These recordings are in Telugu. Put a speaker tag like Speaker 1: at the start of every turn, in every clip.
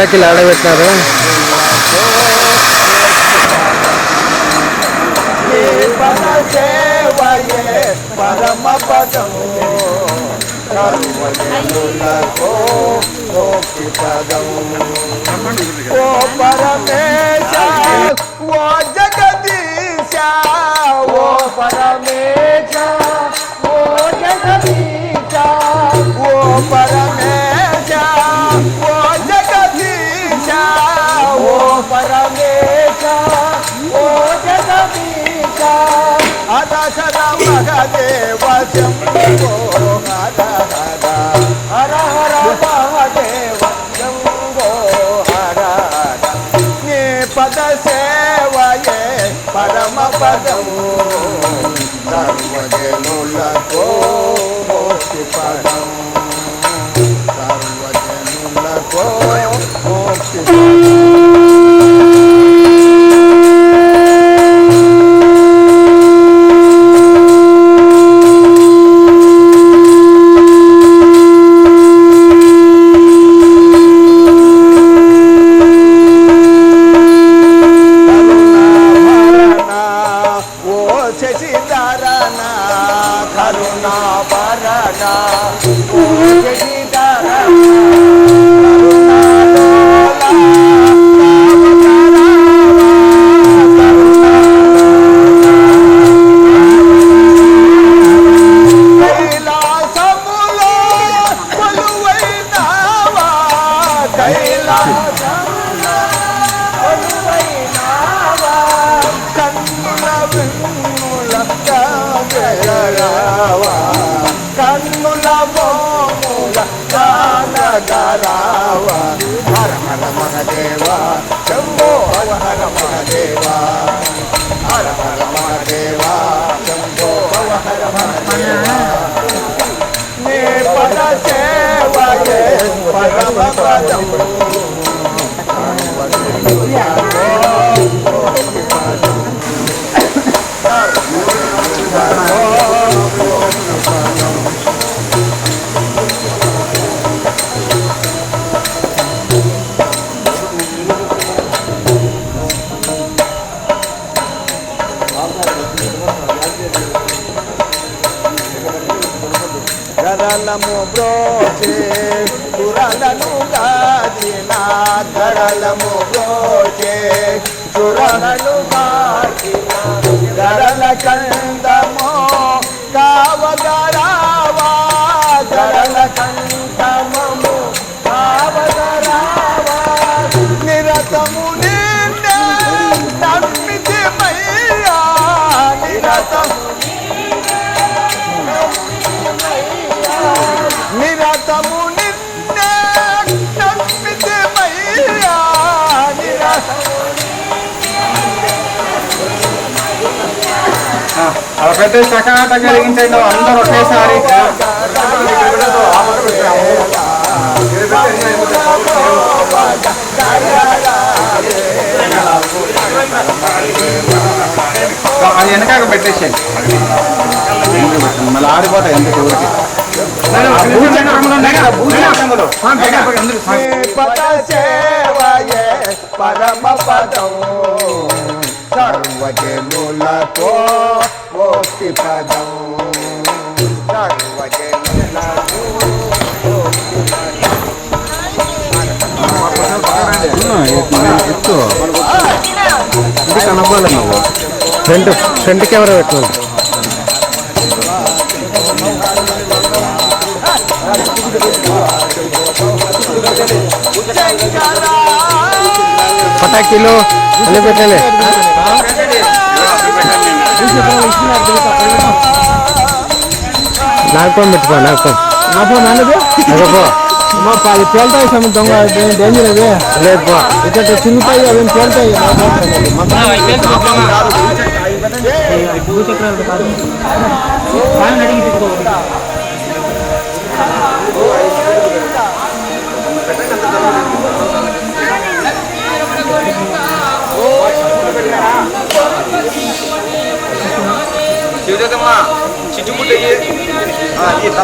Speaker 1: పటాకీలు ఆడబెట్టినారు.
Speaker 2: నీ పద సేవయే పరమ పరమ కరుణాభరణ ఓ శశిధరణ కైలాసములో కొలువైనావా? కైలాసములో హర హర మహదేవ శంభో హర హర మహదేవ హర హర మహదేవ శంభో హర మహదేవ నీ పద సేవయే పరమ పదము గరలము బ్రోచే చురలను గాదిన గరలము బ్రోచే చురలను గాదిన
Speaker 1: అలా పెద్ద చకాట కలిగించండి అందరూ ఒకేసారి. అది వెనకాక పెట్టేసేయండి. మళ్ళీ ఆడిపోతాయి ఎందుకు ఊరికి భూచక్రములు ఉన్నాయి
Speaker 2: పద సేవయే పరమ సర్వజనులతో మోక్తి పదం
Speaker 1: ఎత్తు ఇది కనపాలి నువ్వు ఫ్రంట్ ఫ్రంట్ కెమెరా పెట్టు పటాకీలు పెట్టలే పెట్టండి నాగపం పెట్టుకో నాగపం. నాగపం నాన్నది? నాగపో.
Speaker 3: మా పది పేలుతాయి సమ దొంగ డేంజర్ అవి
Speaker 1: లేదు పో.
Speaker 3: ఇక్కడ చిన్నపాయి అవి పేలుతాయి భూచక్రాలు కింద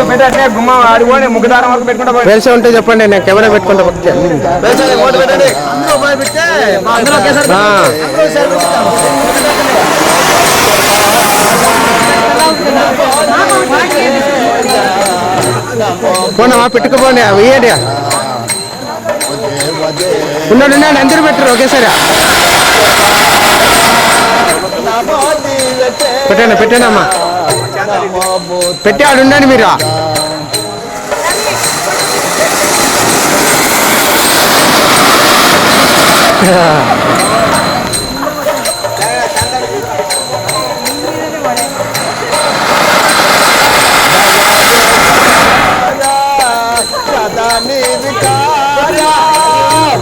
Speaker 1: గుమ్మ ముగ్గుదారం వరకు పెట్టుకుంటా
Speaker 3: తెలిసి ఉంటే చెప్పండి నేను కెమెరా పెట్టుకుంటా పక్కకే.
Speaker 4: పెట్టండి.
Speaker 3: పోనమ్మా పెట్టుకుపోండి వెయ్యండి. ఉన్నాడు ఉన్నాడు అందరూ పెట్టరు ఒకేసారి పెట్టండి పెట్టండి అమ్మా. పెట్టి ఆడు ఉండండి మీరు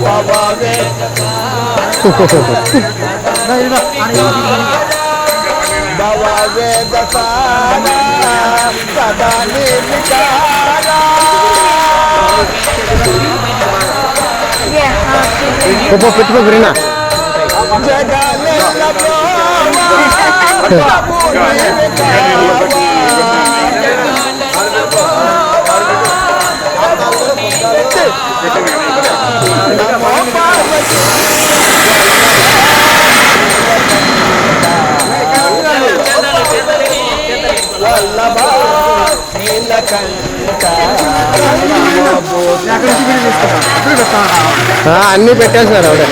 Speaker 2: భవ వేద సారా సదా నిర్వికారా
Speaker 3: పెట్టుకో పెట్టుకో గురినా?
Speaker 2: జగలేల బ్రోవా ప్రభు నిర్వికారా నమో పార్వతీ
Speaker 3: అన్నీ పెట్టేస్తున్నారు ఆవిడ.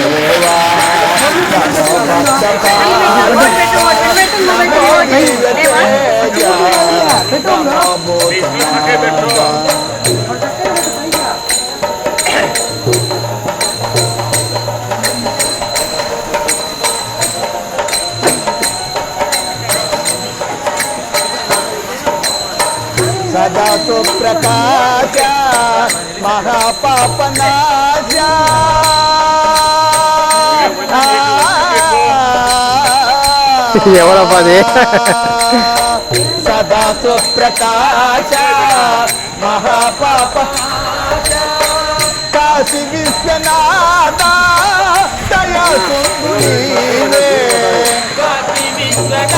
Speaker 2: సుప్రకాశ మహాపాపనాశ
Speaker 3: ఎవరప్పా అది
Speaker 2: సదా సుప్రకాశ మహాపాప కాశీ విశ్వనాథ దయా సుందరీవే నమో పార్వతీ వల్లభ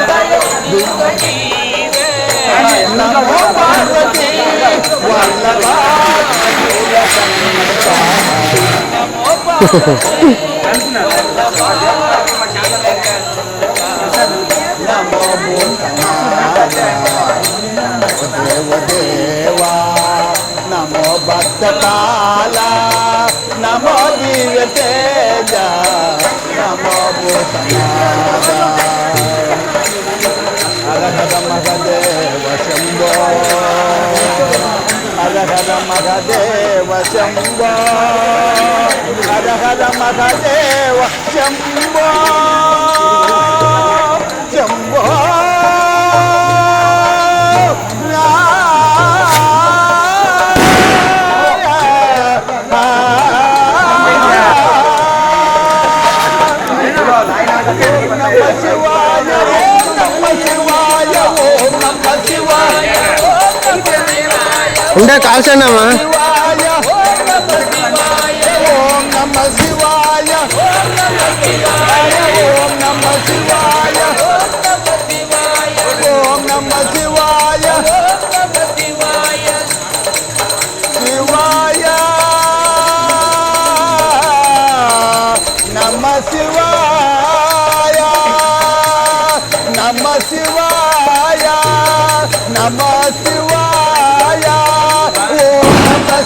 Speaker 2: నమో భూతనాథ దేవదేవా నమో భక్తకాల నమో దివ్య తేజ నమో భూతనాథ మహదేవ శంభో హర హర మహదేవ శంభో
Speaker 3: ఉండే కాల్చండి అమ్మా
Speaker 2: శివాయ ఓం నమ శివాయ ఓం నమ శివాయ ఓం నమ శివాయ ఓం నమ శివాయ శివాయ నమ శివాయ నమ శివాయ నమ శివాయ ఓం